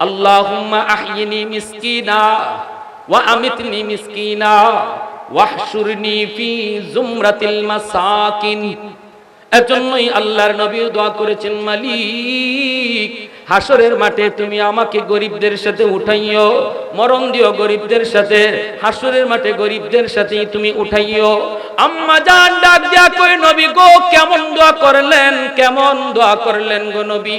আল্লাহুম্মা আহিনি মিসকিনা ওয়া আমিতনি মিসকিনা ওয়াহশুরনি ফি জুমরাতিল মাসাকিন। এজন্যই আল্লাহর নবী দোয়া করেছেন, মালিক হাসরের মাঠে তুমি আমাকে গরিবদের সাথে উঠাইও মরণ দিও গরিবদের সাথে হাসরের মাঠে গরিবদের সাথে তুমি উঠাইও আম্মা জান ডাক দিয়া কই, নবী গো, কেমন দোয়া করলেন, কেমন দোয়া করলেন গো নবী?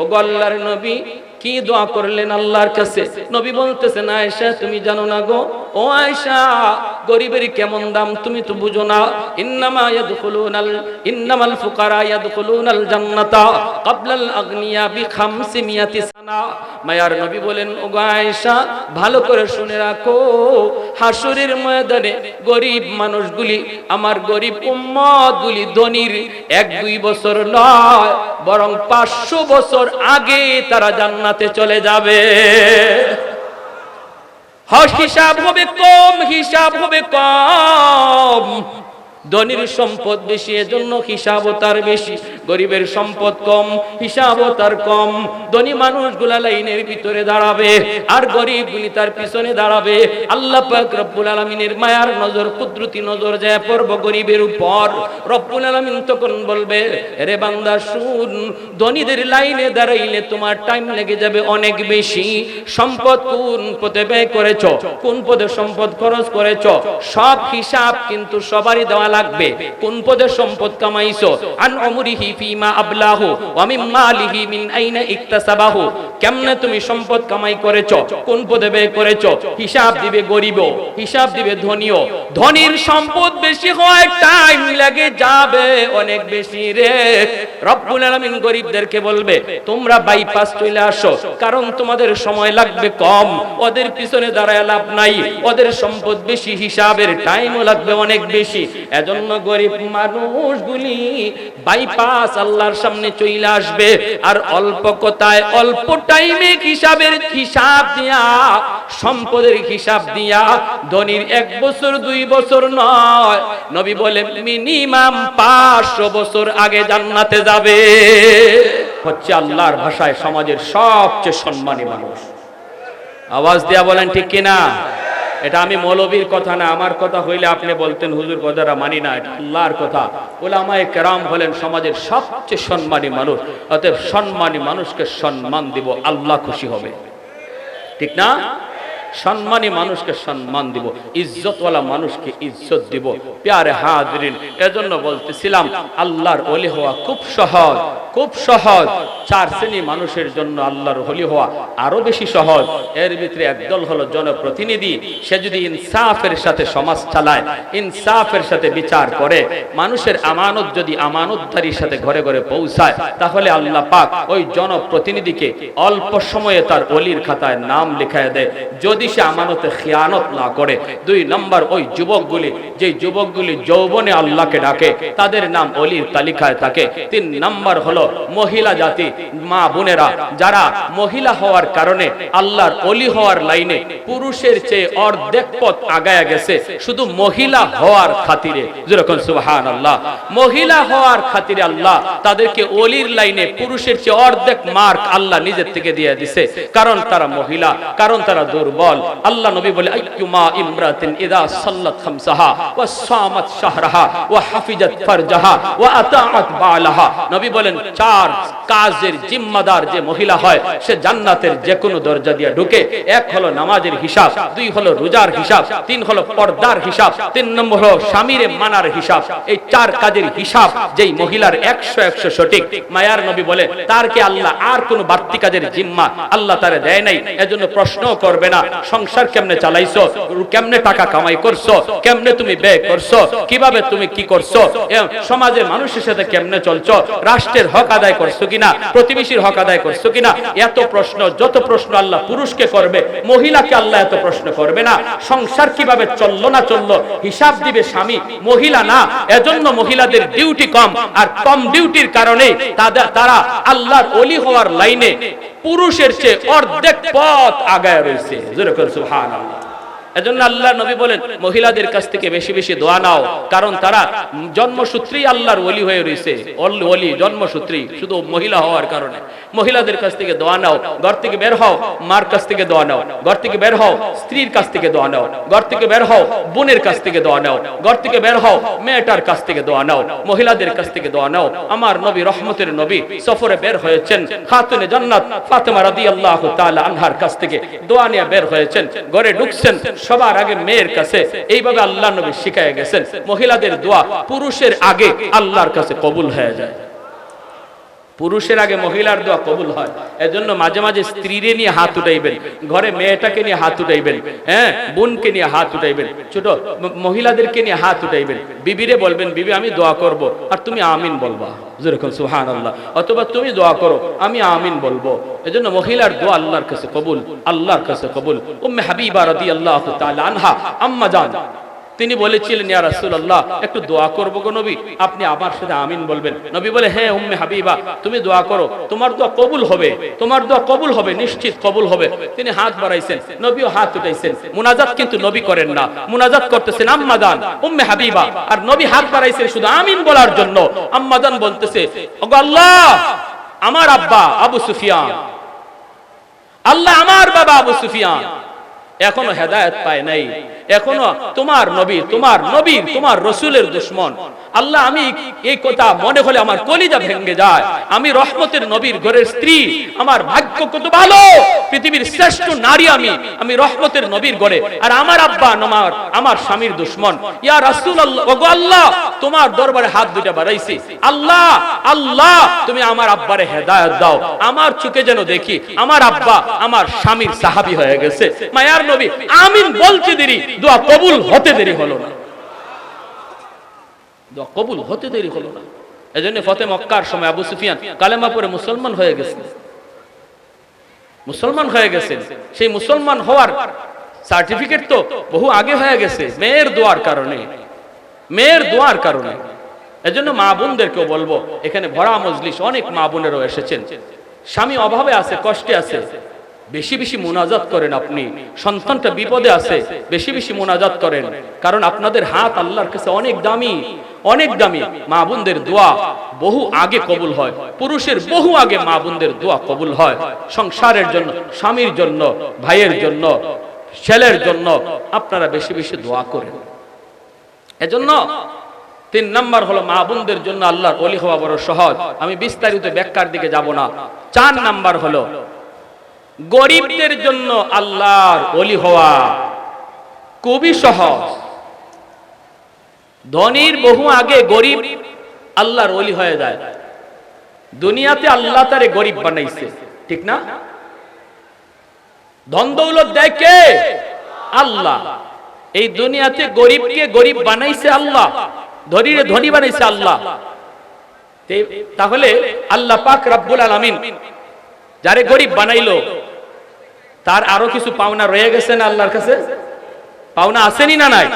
ও গো আল্লাহর নবী কি দোয়া করলেন আল্লাহর কাছে? নবী বলতেছেন, আয়েশা, তুমি জানো না গো? ও আয়েশা, গরিবের কেমন দাম তুমি তো বুঝো না? ইন্নামা ইয়াদখুলুনাল, ইন্নামাল ফুকারা ইয়াদখুলুনাল জান্নাতা ক্বাবলাল আগনিয়া বি খামসি মিয়াতি সানা। মায়ার নবী বলেন, ও আয়েশা, ভালো করে শুনে রাখো হাসরের ময়দানে গরিব মানুষগুলি আমার গরিব উম্মতগুলি ধনীর এক দুই বছর নয়, বরং পাঁচশো বছর আগে তারা জান্নাতে চলে যাবে। হস হিসাব হবে কম, হিসাব হবে কম। ধনির সম্পদ বেশি, এজন্য হিসাবও তার বেশি। গরিবের সম্পদ কম হিসাবও তার কম। ধনী মানুষগুলা লাইনের ভিতরে দাঁড়াবে, আর গরিবগুলি তার পিছনে দাঁড়াবে। আল্লাহ পাক রব্বুল আলামিনের মায়ার নজর, কুদরতি নজর যায় পড়ব গরিবের উপর, রব্বুল আলামিন তখন বলবে রে বান্দা, শুন, ধনীদের লাইনে দাঁড়াইলে তোমার টাইম লেগে যাবে অনেক বেশি। সম্পদ কোন পদে ব্যয় করেছ, কোন পদে সম্পদ খরচ করেছ? সব হিসাব কিন্তু সবারই দেওয়া লাগবে। কোন পদে সম্পদ কামাইছো? আন অমরিহি ফিমা আবলাহু, ওয়া মিন মালিহি মিন আইনা ইকতাসাবাহু। কেমনে তুমি সম্পদ কামাই করেছ, কোন পদে ব্যয় করেছ? হিসাব দিবে গরিব, হিসাব দিবে ধনীও। ধনীর সম্পদ বেশি হয় টাইম লাগে, যাবে অনেক বেশি রে। রব্বুল আলামিন গরিবদেরকে বলবে, তোমরা বাইপাস চলে আসো, কারণ তোমাদের সময় লাগবে কম। ওদের পিছনে দাঁড়ায় লাভ নাই, ওদের সম্পদ বেশি হিসাবের টাইমও লাগবে অনেক বেশি। এজন্য গরিব মানুষগুলি বাইপাস আল্লাহর সামনে চলে আসবে, আর অল্প কথায় অল্প টাইমে হিসাবের হিসাব দিয়া, সম্পদের হিসাব দিয়া, ধনির এক বছর, দুই বছর নয় নবী বলে মিনিমাম পাঁচশো বছর আগে জান্নাতে যাবে। হচ্ছে আল্লাহর ভাষায় সমাজের সবচেয়ে সম্মানী মানুষ। আওয়াজ দিয়া বলেন, ঠিক কিনা এটা আমি মৌলবীর কথা না, আমার কথা হইলে আপনি বলতেন, হুজুর, কথাটা মানি না, এটা আল্লাহর কথা। ওলামায়ে কেরাম হলেন সমাজের সবচেয়ে সম্মানী মানুষ, অতএব সম্মানী মানুষকে সম্মান দিব, আল্লাহ খুশি হবে। ঠিক না? সম্মানী মানুষকে সম্মান দিব, ইজ্জতওয়ালা মানুষকে ইজ্জত দিব। প্যারে হাজরিন, এজন্য বলতেছিলাম, আল্লাহর ওলি হওয়া খুব সহজ। খুব সহজ। চার শ্রেণি মানুষের জন্য আল্লাহর হলি হওয়া আরও বেশি সহজ। এর ভিতরে একদল হলো জনপ্রতিনিধি। সে যদি ইনসাফের সাথে সমাজ চালায়, ইনসাফের সাথে বিচার করে, মানুষের আমানত যদি আমানতদারির সাথে ঘরে ঘরে পৌঁছায়, তাহলে আল্লাহ পাক ওই জনপ্রতিনিধিকে অল্প সময়ে তার অলির খাতায় নাম লেখায় দেয়। যদি সে আমানতে খেয়ানত না করে, দুই নম্বর ওই যুবকগুলি যে যুবকগুলি যৌবনে আল্লাহকে ডাকে, তাদের নাম অলির তালিকায় থাকে। তিন নম্বর হলো মহিলা জাতি, মা বোনেরা। যারা মহিলা হওয়ার কারণে আল্লাহর অলি হওয়ার লাইনে পুরুষের চেয়ে অর্ধেক পথ আগায়া গেছে, শুধু মহিলা হওয়ার খাতিরে। যেরকম সুবহান আল্লাহ মহিলা হওয়ার খাতিরে আল্লাহ তাদেরকে অলির লাইনে পুরুষের চেয়ে অর্ধেক মার্ক আল্লাহ নিজের থেকে দিয়ে দিছে। কারণ তারা মহিলা, কারণ তারা দুর্বল। আল্লাহ নবী বলে আইয়ুমা ইমরাতিন ইদা সাল্লাত খামসাহা ওয়া সামাত শাহরাহা ওয়া হাফিজাত ফারজাহা ওয়া আতাআত বালাহা। নবী বলেন চার কাজের জিম্মাদার যে মহিলা হয়, সে জান্নাতের যে কোনো দরজা দিয়ে ঢুকে, এক হলো নামাজের হিসাব, দুই হলো রোজার হিসাব, তিন হলো পর্দার হিসাব, তিন নম্বর হলো স্বামীর মানার হিসাব। এই চার কাজের হিসাব যেই মহিলার একশো একশো সঠিক, মায়ার নবী বলে, তার কি আল্লাহ আর কোনো বাড়তি কাজের জিম্মা? আল্লাহ তারে দেয় নাই, এজন্য প্রশ্ন করবে না, সংসার কেমনে চালাইছো, কেমনে টাকা কামাই করছ, কেমনে তুমি ব্যয় করছ, কীভাবে তুমি কি করছ সমাজের মানুষের সাথে কেমনে চলছো, রাষ্ট্রের হক আদায় করছ কিনা? প্রতিবেশীর হক আদায় করছ কিনা? এত প্রশ্ন, যত প্রশ্ন আল্লাহ পুরুষকে করবে, মহিলাকে আল্লাহ এত প্রশ্ন করবে না। সংসার কীভাবে চলল না চলল, হিসাব দিবে স্বামী, মহিলা না। এজন্য মহিলাদের ডিউটি কম, আর কম ডিউটির কারণে তারা আল্লাহর অলি হওয়ার লাইনে পুরুষের চেয়ে অর্ধেক পথ আগায় রয়েছে যেরকম সুবহানাল্লাহ। এজন্য আল্লাহ নবী বলেন, মহিলাদের কাছ থেকে বেশি বেশি দোয়া নাও, কারণ তারা জন্মসূত্রেই আল্লাহর ওলি হয়ে রয়েছে ওলি জন্মসূত্রেই শুধু মহিলা হওয়ার কারণে। মহিলাদের কাছ থেকে দোয়া নাও, ঘর থেকে বের হও, মার কাছ থেকে দোয়া নাও, ঘর থেকে বের হও, স্ত্রীর কাছ থেকে দোয়া নাও, ঘর থেকে বের হও, বোনের কাছ থেকে দোয়া নাও, ঘর থেকে বের হও, মেয়েটার কাছ থেকে দোয়া নাও, মহিলাদের কাছ থেকে দোয়া নাও। আমার নবী রহমতের নবী সফরে বের হয়েছেন, খাতুনে জান্নাত ফাতেমা রাদিয়াল্লাহু তাআলা আনহার কাছ থেকে দোয়া নিয়ে বের হয়েছেন, ঘরে ঢুকছেন সবার আগে মেয়ের কাছে এইভাবে আল্লাহ নবী শিখায় গেছেন। মহিলাদের দোয়া পুরুষের আগে আল্লাহর কাছে কবুল হয়ে যায়। পুরুষের আগে মহিলার দোয়া কবুল হয়। এজন্য মাঝে মাঝে স্ত্রীরে নিয়ে হাত উঠাইবেন, ঘরে মেয়েটাকে নিয়ে হাত উঠাইবেন হ্যাঁ বোনকে নিয়ে হাত উঠাইবেন, ছোট মহিলাদেরকে নিয়ে হাত উঠাইবেন। বিবিরে বলবেন, বিবি, আমি দোয়া করব। আর তুমি আমিন বলবা। যেরকম সুহান আল্লাহ অথবা তুমি দোয়া করো, আমি আমিন বলব। এজন্য মহিলার দোয়া আল্লাহর কাছে কবুল, আল্লাহর কাছে কবুল। উম্মে হাবিবা রাদিয়াল্লাহু তাআলা আনহা, আম্মা জান তিনি বলেছিলেন, ইয়া রাসূলুল্লাহ, একটু দোয়া করব গো নবী। আপনি আমার সাথে আমিন বলবেন। নবী বলে হ্যাঁ উম্মে হাবিবা, তুমি দোয়া করো। তোমার দোয়া কবুল হবে, তোমার দোয়া কবুল হবে, নিশ্চিত কবুল হবে। তিনি হাত বাড়াইছেন, নবীও হাত উঠাইছেন। মুনাজাত কিন্তু নবী করেন না, মুনাজাত করতেছেন আম্মাদান উম্মে হাবিবা। আর নবী হাত বাড়াইছেন শুধু আমিন বলার জন্য। আম্মাদান বলতেছে, ওগো আল্লাহ, আমার আব্বা আবু সুফিয়ান, আল্লাহ আমার বাবা আবু সুফিয়ান এখনও হেদায়েত পায় নাই। এখনও তোমার নবী, তোমার নবীর তোমার রসুলের দুশ্মন। আল্লাহ, আমি এই কথা মনে হলে আমার কলিজা ভেঙে যায়। আমি রহমতের নবীর ঘরের স্ত্রী, আমার ভাগ্য কত ভালো? পৃথিবীর শ্রেষ্ঠ নারী আমি আমি রহমতের নবীর ঘরে। আর আমার আব্বা, আমার আমার স্বামীর দুশ্মন। ইয়া রাসূল ওগো আল্লাহ, তোমার দরবারে হাত দুটা বাড়াইছি। আল্লাহ আল্লাহ, তুমি আমার আব্বারে হেদায়েত দাও। আমার চোখে যেন দেখি, আমার আব্বা, আমার স্বামীর সাহাবী হয়ে গেছে। মায়ার নবী, আমিন বলতে দেরি, দোয়া কবুল হতে দেরি হলো না। দোয়া কবুল হতে দেরি হলো না। এজন্য ফতে মক্কার সময় আবু সুফিয়ান কালেমা পরে মুসলমান হয়ে গেছে মুসলমান হয়ে গেছে সেই মুসলমান হওয়ার সার্টিফিকেট তো বহু আগে হয়ে গেছে, মেয়ের দোয়ার কারণে। মেয়ের দোয়ার কারণে। এজন্য মা বোনদেরকেও বলব, এখানে ভরা মজলিস, অনেক মা বোনেরও এসেছেন। স্বামী অভাবে আছে, কষ্টে আছে। বেশি বেশি মোনাজাত করেন আপনি। সন্তানটা বিপদে আছে, বেশি বেশি মোনাজাত করেন। কারণ আপনাদের হাত আল্লাহর কাছে অনেক দামি অনেক দামি। মা বোনদের দোয়া বহু আগে কবুল হয়। পুরুষের বহু আগে মা বোনদের দোয়া কবুল হয়। সংসারের জন্য, স্বামীর জন্য, ভাইয়ের জন্য, ছেলের জন্য আপনারা বেশি বেশি দোয়া করেন। এজন্য তিন নাম্বার হলো মা বোনদের জন্য আল্লাহর অলি হওয়া বড় সহজ। আমি বিস্তারিত ব্যাখ্যার দিকে যাব না। চার নাম্বার হলো গরিবদের জন্য আল্লাহর অলি হওয়া খুবই সহজ। ধনীর বহু আগে গরিব আল্লাহর অলি হয়ে যায়। দুনিয়াতে আল্লাহ তারে গরিব বানাইছে, ঠিক না? ধন দৌলত দেয় কে? আল্লাহ। এই দুনিয়াতে গরিবকে গরিব বানাইছে আল্লাহ, ধনীরে ধনী বানাইছে আল্লাহ। তাহলে আল্লাহ পাক রাব্বুল আলামিন যারে গরিব বানাইলো তার আরও কিছু পাওনা রয়ে গেছে না আল্লাহর কাছে? পাওনা আসেনি না নাই?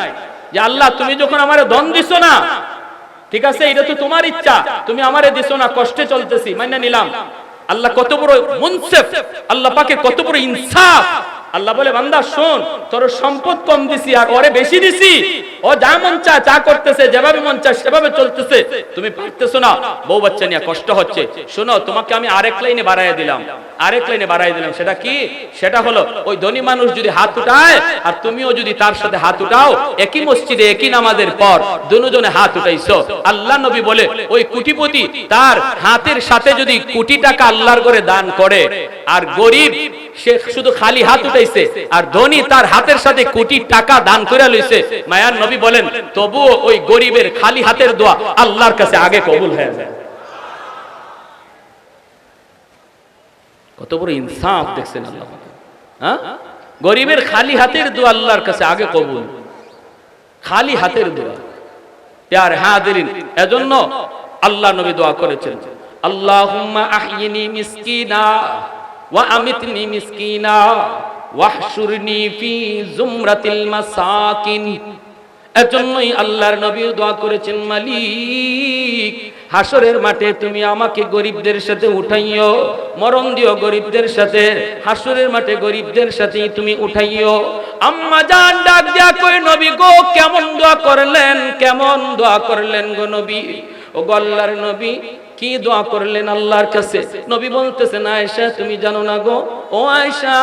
যে আল্লাহ, তুমি যখন আমারে দন দিছো না, ঠিক আছে, এটা তো তোমার ইচ্ছা, তুমি আমারে দিছো না, কষ্টে চলতেছি, মাইনা নিলাম। আল্লাহ কত বড় মুনসেফ, আল্লাহ পাকে কত বড় ইনসাফ। আল্লাহ বলে, বান্দা, শোন, তোর সম্পদ কম দিছি, আর ওরে বেশি দিছি। ও যা মন চায় চা করতেছে, যেভাবে মন চায় সেভাবে চলতেছে। তুমি পারতেছো না। বউ বাচ্চা নিয়ে কষ্ট হচ্ছে। শোনো, তোমাকে আমি আরেক লাইনে বাড়াইয়া দিলাম। আরেক লাইনে বাড়াই দিলাম। সেটা কি? সেটা হলো, ওই ধনী মানুষ যদি হাত উঠায়, আর তুমিও যদি তার সাথে হাত উঠাও, একই মসজিদে একই নামাজের পর দুজনে হাত উঠাইছো। আল্লাহ নবী বলে, ওই কুটিপতি তার হাতের সাথে যদি কোটি টাকা আল্লাহর করে দান করে, আর গরিব, সে শুধু খালি হাত উঠাইছে, আর ধনী তার হাতের সাথে কোটি টাকা দান করে লইছে মায়ার নবী বলেন, তবুও ওই গরিবের খালি হাতের দোয়া আল্লাহর কাছে আগে কবুল হয়ে যায়। কত বড় ইনসাফ দেখছেন আল্লাহ হ্যাঁ? গরিবের খালি হাতের দোয়া আল্লাহর কাছে আগে কবুল। খালি হাতের দোয়া। প্যার হাদিরিন এজন্য আল্লাহ নবী দোয়া করেছেন, আল্লাহুম্মা আহইনি মিসকিনা ওয়া আমিতনি মিসকিনা ওয়াহশুরনি ফি জুমরাতিল মাসাকিন। এজন্যই আল্লাহর নবীও দোয়া করেছেন, মালিক হাসরের মাঠে তুমি আমাকে গরিবদের সাথে উঠাইও মরণ দিও গরিবদের সাথে হাসরের মাঠে গরিবদের সাথে তুমি উঠাইও আম্মা জান ডাক দিয়া কই নবী গো, কেমন দোয়া করলেন, কেমন দোয়া করলেন গো নবী? ও গল্লার নবী, কি দোয়া করলেন আল্লাহর কাছে? নবী বলতেছেন, আয়েশা, তুমি জানো না গো? ও আয়েশা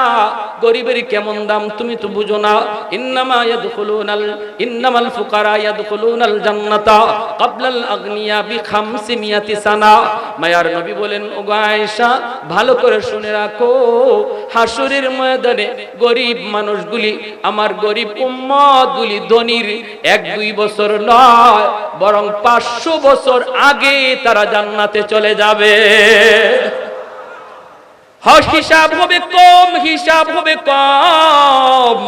গরিবের কেমন দাম তুমি তো বুঝো না। ইন্নামা ইয়াদখুলুনাল ইন্নামাল ফুকারা ইয়াদখুলুনাল জান্নাতা ক্বাবলাল আগনিয়া বিখামসি মিয়াতি সানা। মায়ার নবী বলেন ও আয়েশা, ভালো করে শুনে রাখো। হাসরের ময়দানে গরিব মানুষগুলি আমার গরিব উম্মতগুলি ধনির এক দুই বছর নয়, বরং পাঁচশো বছর আগে তারা জান্নাতে চলে যাবে। হস হিসাব হবে কম হিসাব হবে কম।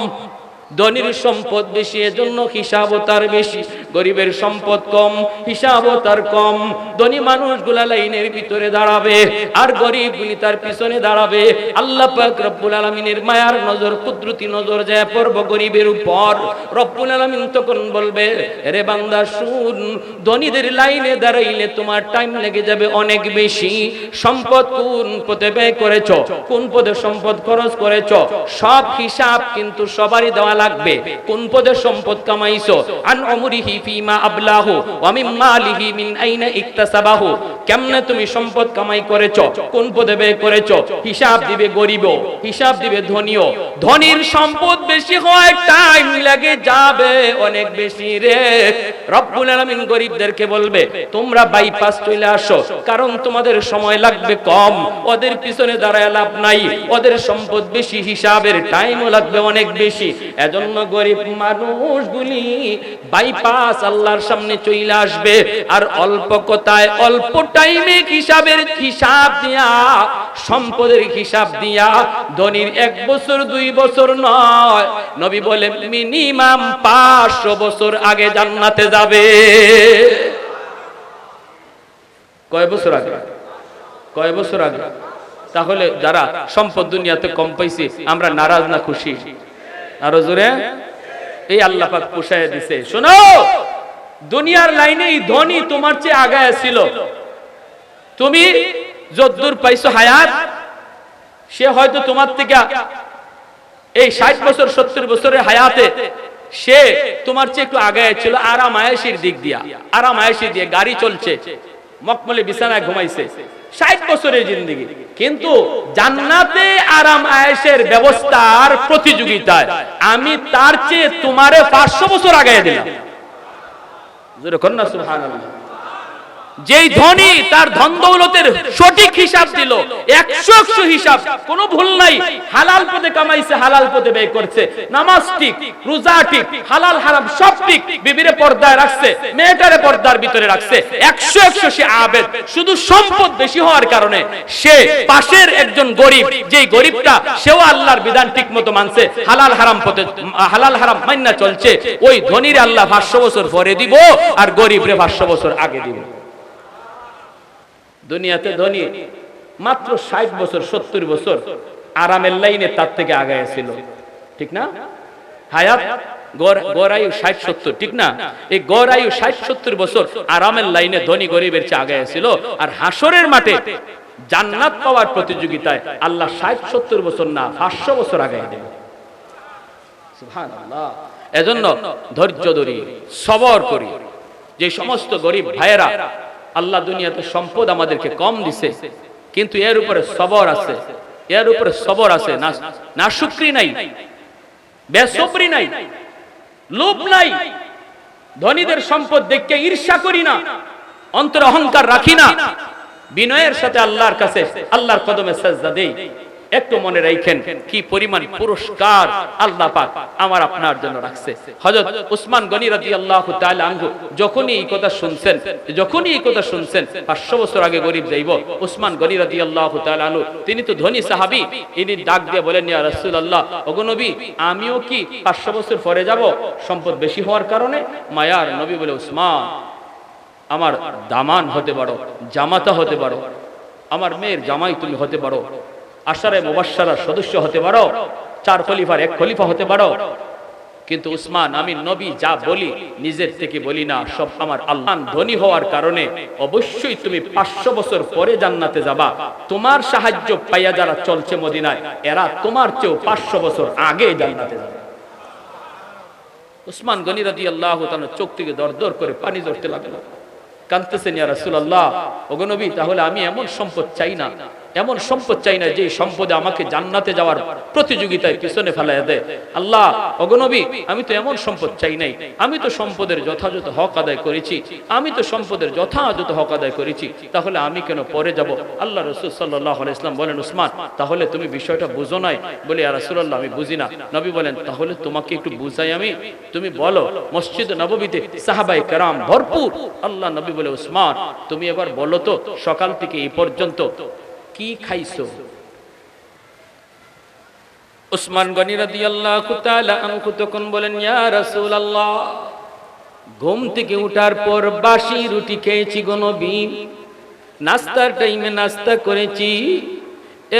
ধনির সম্পদ বেশি, এজন্য হিসাবও তার বেশি। গরিবের সম্পদ কম হিসাবও তার কম। ধনী মানুষগুলা লাইনের ভিতরে দাঁড়াবে, আর গরিবগুলি তার পিছনে দাঁড়াবে। আল্লাহ পাক রব্বুল আলামিনের মায়ার নজর, কুদরতি নজর যায় পর্ব গরিবের উপর। রব্বুল আলামিন তখন বলবে রে বান্দা, শুন, ধনীদের লাইনে দাঁড়াইলে তোমার টাইম লেগে যাবে অনেক বেশি। সম্পদ কোন পদে ব্যয় করেছ? কোন পদে সম্পদ খরচ করেছ? সব হিসাব কিন্তু সবারই দেওয়া লাগবে। কোন পদে সম্পদ কামাইছো? আন অমরিহি ফিমা আবলাহু, ওয়া মিন মালিহি মিন আইনা ইকতাসাবাহু। কেমনে তুমি সম্পদ কামাই করেছ? কোন পদে ব্যয় করেছ? হিসাব দিবে গরিবও হিসাব দিবে ধনীও। ধনীর সম্পদ বেশি হয় টাইম লাগে যাবে অনেক বেশি রে। রব্বুল আলামিন গরিবদেরকে বলবে, তোমরা বাইপাস চলে আসো, কারণ তোমাদের সময় লাগবে কম। ওদের পিছনে দাঁড়ায় লাভ নাই। ওদের সম্পদ বেশি, হিসাবের টাইমও লাগবে অনেক বেশি। এজন্য গরিব মানুষগুলি বাইপাস আল্লাহর সামনে চলে আসবে, আর অল্প কথায় অল্প টাইমে হিসাবের হিসাব দিয়া, সম্পদের হিসাব দিয়া, ধনির এক বছর, দুই বছর নয়। নবী বলে মিনিমাম পাঁচশো বছর আগে জান্নাতে যাবে। কয় বছর আগে? কয় বছর আগে? তাহলে যারা সম্পদ দুনিয়াতে কম পাইছি, আমরা নারাজ না খুশি? আরও জোরে? এই আল্লাহ পাক পুষায় দিছে। শোনো, দুনিয়ার লাইনে এই ধনী তোমার চেয়ে আগায় ছিল। তুমি যদ্দূর পাইছো হায়াত, সে হয়তো তোমার থেকে এই ষাট বছর, সত্তর বছরের হায়াতে সে তোমার চেয়ে একটু আগায় ছিল আরাম আয়েসির দিক দিয়া আরাম আয়েসি দিয়ে গাড়ি চলছে, মকমলে বিছানায় ঘুমাইছে। ষাট বছরের জিন্দগি। কিন্তু জান্নাতে আরাম আয়েসের ব্যবস্থার প্রতিযোগিতায় আমি তার চেয়ে তোমারে পাঁচশো বছর আগে দিলাম জোরে কর না সুবহানাল্লাহ। যেই ধনী তার ধন দৌলতের সঠিক হিসাব দিল, একশো একশো হিসাব, কোনো ভুল নাই, হালাল পদে কামাইছে, হালাল পদে ব্যয় করছে। নামাজ ঠিক, রোজা ঠিক, হালাল হারাম সব ঠিক, বিবিরে পর্দায় রাখছে, মেয়েটারে পর্দার ভিতরে রাখছে। একশো একশো সে আবেদ, শুধু সম্পদ বেশি হওয়ার কারণে সে পাশের একজন গরিব, যেই গরিবটা সেও আল্লাহর বিধান ঠিক মতো মানছে, হালাল হারাম পথে, হালাল হারাম মান্না চলছে, ওই ধনীর আল্লাহ পাঁচশো বছর পরে দিব, আর গরিবরে পাঁচশো বছর আগে দিব। দুনিয়াতে ধনী, মাত্র ষাট বছর, সত্তর বছর আরামের লাইনে তার থেকে আগায় ছিল। ঠিক না? হায়াত ষাট, সত্তর, ঠিক না? এই ষাট, সত্তর বছর আরামের লাইনে ধনী গরিবের চেয়ে ছিল আর হাসরের মাঠে জান্নাত পাওয়ার প্রতিযোগিতায় আল্লাহ ষাট, সত্তর বছর না, পাঁচশো বছর দেবে এজন্য ধৈর্য ধরি, সবর করি। যে সমস্ত গরিব ভাইয়েরা আল্লাহ দুনিয়াতে সম্পদ আমাদেরকে কম দিছে, কিন্তু এর উপরে সবর আছে। এর উপরে সবর আছে। না শুক্রি নাই, বেসবরি নাই, লোভ নাই। ধনীদের সম্পদ দেখে ঈর্ষা করি না, অন্তর অহংকার রাখি না। বিনয়ের সাথে আল্লাহর কাছে, আল্লাহর কদমে সাজদা দেই। একটু মনে রাখেন কি পরিমাণ পুরস্কার আল্লাহ পাক আমার আপনার জন্য রাখছে। হযরত উসমান গনি রাদিয়াল্লাহু তাআলা আনহু যখনই এই কথা শুনছেন, যখনই এই কথা শুনছেন 500 বছর আগে গরিব যাইব, উসমান গনি রাদিয়াল্লাহু তাআলা আনহু, তিনি তো ধনী সাহাবী, ইনি ডাক দিয়ে বলেন, ইয়া রাসূলুল্লাহ, ওগো নবী, আমিও কি 500 বছর পরে যাব? সম্পদ বেশি হওয়ার কারণে? মায়ার নবী বলে, উসমান, আমার দামান হতে পারো, জামাতা হতে পারো, আমার মেয়ের জামাই তুমি হতে পারো আশারে মুবাশশারার সদস্য হতে পারো, চার খলিফার এক খলিফা হতে পারো। কিন্তু উসমান, আমি নবী যা বলি, নিজের থেকে বলি না, সব আমার আল্লাহ ধনী হওয়ার কারণে। অবশ্যই তুমি পাঁচশো বছর পরে জান্নাতে যাবা। তোমার সাহায্য পাইয়া যারা চলছে মদিনায়, এরা তোমার চেয়েও পাঁচশো বছর আগে জান্নাতে যাবে। উসমান গনি রাজি আল্লাহ চোখ থেকে দর দর করে পানি ধরতে লাগল। কানতেছেন ইয়া রাসূলুল্লাহ, ওগো নবী, তাহলে আমি এমন সম্পদ চাই না। এমন সম্পদ চাই না যে সম্পদে আমাকে জান্নাতে যাওয়ার প্রতিযোগিতায় পিছনে ফেলাই দেয়। আল্লাহ অগনবী আমি তো এমন সম্পদ চাই নাই। আমি তো সম্পদের যথাযথ হক আদায় করেছি। আমি তো সম্পদের যথাযথ হক আদায় করেছি। তাহলে আমি কেন পরে যাব? আল্লাহ রসুল সাল্লাহ ইসলাম বলেন, উসমান, তাহলে তুমি বিষয়টা বুঝো নাই? বলে আর আমি বুঝি না। নবী বলেন, তাহলে তোমাকে একটু বুঝাই আমি? তুমি বলো, মসজিদ নববীতে সাহাবাই কারাম ভরপুর? আল্লাহ নবী বলে, উসমান, তুমি এবার বলো তো, সকাল থেকে এই পর্যন্ত কি খাইছো? উসমান গনি রাদিয়াল্লাহু তাআলা আনহু তখন বলেন, ইয়া রাসূলুল্লাহ, ঘুম থেকে উঠার পর বাসি রুটি খেয়েছি গো নবী। নাস্তার টাইমে নাস্তা করেছি।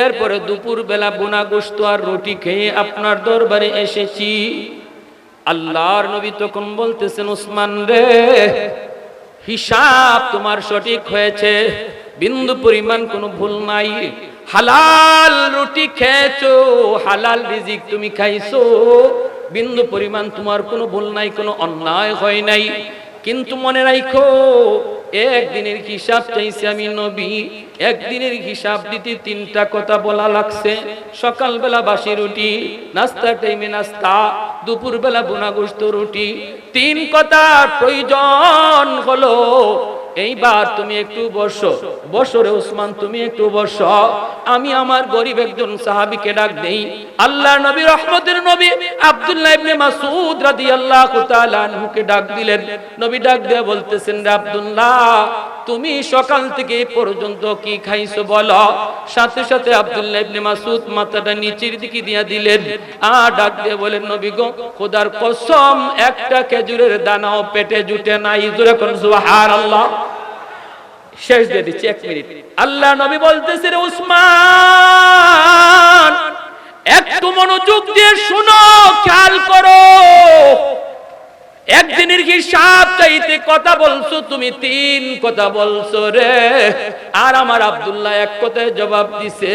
এরপরে দুপুর বেলা বোনা গোস্ত আর রুটি খেয়ে আপনার দরবারে এসেছি। আল্লাহর নবী তখন বলতেছেন, উসমান রে, হিসাব তোমার সঠিক হয়েছে। বিন্দু পরিমাণ কোনো ভুল নাই। হালাল রুটি খেয়েছো, হালাল রিজিক তুমি খাইছো, বিন্দু পরিমাণ তোমার কোনো ভুল নাই, কোনো অন্যায় হয় নাই। কিন্তু মনে রাখো একদিনের হিসাব চাইছি আমি নবী, একদিনের হিসাব দিতে তিনটা কথা বলা লাগছে। সকালবেলা বাসি রুটি, নাস্তা টাইমে নাস্তা, দুপুরবেলা বোনাগুস্ত রুটি, তিন কথার প্রয়োজন হলো। এইবার তুমি একটু বসো। বসো রে ওসমান তুমি একটু বসো। আমি আমার গরিব একজন সাহাবীকে ডাক দেই। আল্লাহ নবী, রহমতের নবী আব্দুল্লাহ ইবনে মাসউদ রাদিয়াল্লাহু তাআলা আনহুকে ডাক দিলেন। নবী ডাক দিয়ে বলতেছেন, রে আব্দুল্লাহ, তুমি সকাল থেকে পর্যন্ত কি খাইছো বলো? সাথে সাথে আব্দুল্লাহ ইবনে মাসউদ মাথাটা নিচের দিকে দিয়া দিলেন। আর ডাক দিয়ে বলেন, নবী গো, খোদার কসম, একটা খেজুরের দানাও পেটে জুটে নাই। জোরে কোন, সুবহানাল্লাহ। শেষ দিয়ে দিচ্ছি, এক মিনিট। আল্লাহ নবী বলতেছে রে উসমান, একটু মনোযোগ দিয়ে শুনো, খেয়াল করো। একদিনের হিসাব চাইতে কথা বলছো, তুমি তিন কথা বলছো রে। আর আমার আব্দুল্লাহ এক কথায় জবাব দিছে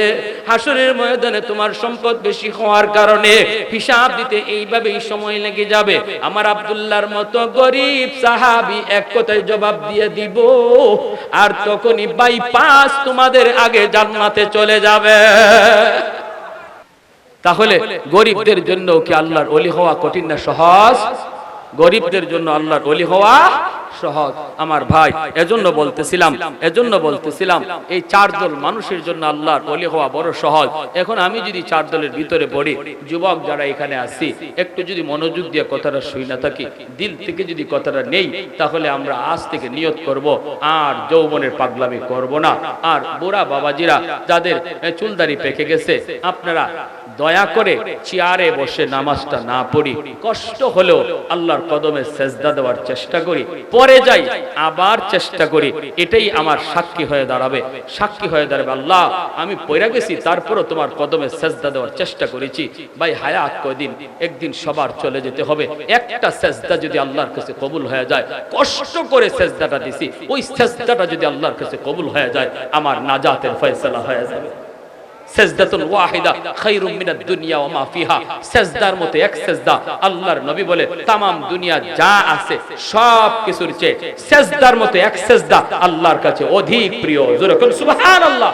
হাসরের ময়দানে তোমার সম্পদ বেশি হওয়ার কারণে হিসাব দিতে এইভাবেই সময় লেগে যাবে। আমার আব্দুল্লাহর মতো গরিব সাহাবি এক কথায় জবাব দিয়ে দিব, আর তখনই বাইপাস তোমাদের আগে জান্নাতে চলে যাবে। তাহলে গরিবদের জন্য কি আল্লাহর অলি হওয়া কঠিন না সহজ? গরিবদের জন্য আল্লাহর অলি হওয়া সহজ। আমার ভাই, এজন্য বলতেছিলাম এজন্য বলতেছিলাম, এই চার দল মানুষের জন্য আল্লাহর অলি হওয়া বড় সহজ। এখন আমি যদি চার দলের ভিতরে পড়ি, যুবক যারা এখানে আসি একটু যদি মনোযোগ দিয়ে কথাটা শুই না থাকি, দিল থেকে যদি কথাটা নেই, তাহলে আমরা আজ থেকে নিয়ত করব, আর যৌবনের পাগলামি করব না। আর বুড়া বাবাজিরা যাদের চুলদারি পেকে গেছে, আপনারা দয়া করে চেয়ারে বসে নামাজটা না পড়ি। কষ্ট হলেও আল্লাহর কদমে সেজদা দেওয়ার চেষ্টা করি। পরে যাই, আবার চেষ্টা করি। এটাই আমার সাক্ষী হয়ে দাঁড়াবে, সাক্ষী হয়ে দাঁড়াবে। আল্লাহ, আমি পয়রা গেছি, তারপরও তোমার কদমে সেজদা দেওয়ার চেষ্টা করেছি। ভাই, হায়াত কদিন একদিন সবার চলে যেতে হবে। একটা সেজদা যদি আল্লাহর কাছে কবুল হয়ে যায়, কষ্ট করে সেজদাটা দিছি, ওই সেজদাটা যদি আল্লাহর কাছে কবুল হয়ে যায়, আমার নাজাতের ফয়সালা হয়ে যাবে। সেজদাতুল ওয়াহিদা খায়রুম মিনাদ দুনিয়া ওয়া মা ফিহা সেজদার মতো এক সেজদা আল্লাহর নবী বলে तमाम দুনিয়া যা আছে সব কিছুর চেয়ে সেজদার মতো এক সেজদা আল্লাহর কাছে অধিক প্রিয় জোরে কোন সুবহানাল্লাহ